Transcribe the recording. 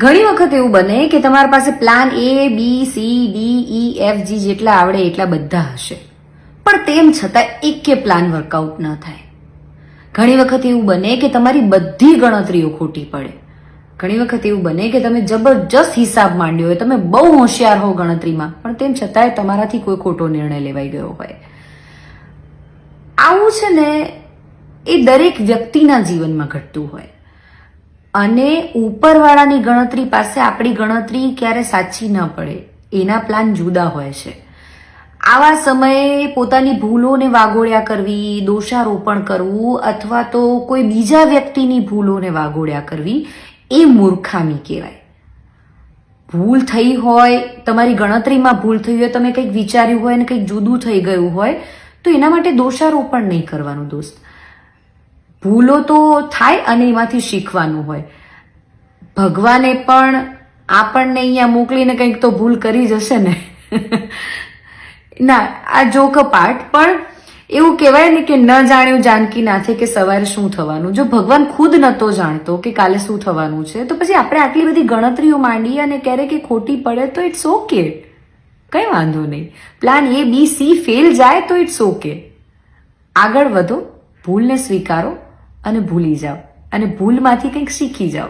ઘણી વખત એવું બને કે તમારી પાસે plan A B C D E F G જેટલા આવડે એટલા બધા હશે. પણ તેમ છતાં એકે પ્લાન વર્કઆઉટ ન થાય. ઘણી વખત એવું બને કે તમારી બધી ગણતરીઓ ખોટી પડે. ઘણી વખત એવું બને કે તમે જબરજસ્ત હિસાબ માંડ્યો હોય, તમે બહુ હોશિયાર હો ગણતરીમાં, પણ તેમ છતાંય તમારાથી કોઈ ખોટો નિર્ણય લેવાઈ ગયો હોય. આવું છે ને એ દરેક વ્યક્તિના જીવનમાં ઘટતું હોય. અને ઉપરવાળાની ગણતરી પાસે આપણી ગણતરી ક્યારે સાચી ન પડે, એના પ્લાન જુદા હોય છે. આવા સમયે પોતાની ભૂલોને વાગોળ્યા કરવી, દોષારોપણ કરવું અથવા તો કોઈ બીજા વ્યક્તિની ભૂલોને વાગોળ્યા કરવી, એ મૂર્ખામી કહેવાય. ભૂલ થઈ હોય, તમારી ગણતરીમાં ભૂલ થઈ હોય, તમે કંઈક વિચાર્યું હોય અને કંઈક જુદું થઈ ગયું હોય, તો એના માટે દોષારોપણ નહીં કરવાનું દોસ્ત. ભૂલો તો થાય અને એમાંથી શીખવાનું હોય. ભગવાને પણ આપણને અહીંયા મોકલીને કંઈક તો ભૂલ કરી જશે ને. ના, આ જોક પાઠ, પણ એવું કહેવાય ને કે ન જાણ્યું જાનકી નાથે કે સવારે શું થવાનું. જો ભગવાન ખુદ નહોતો જાણતો કે કાલે શું થવાનું છે, તો પછી આપણે આટલી બધી ગણતરીઓ માંડીએ અને ક્યારેક એ ખોટી પડે તો ઇટ્સ ઓકે કંઈ વાંધો નહીં. Plan A B C fail જાય તો ઇટ્સ ઓકે આગળ વધો, ભૂલને સ્વીકારો. અને ભૂલી જાઓ. અને ભૂલમાંથી કંઈક શીખી જાઓ.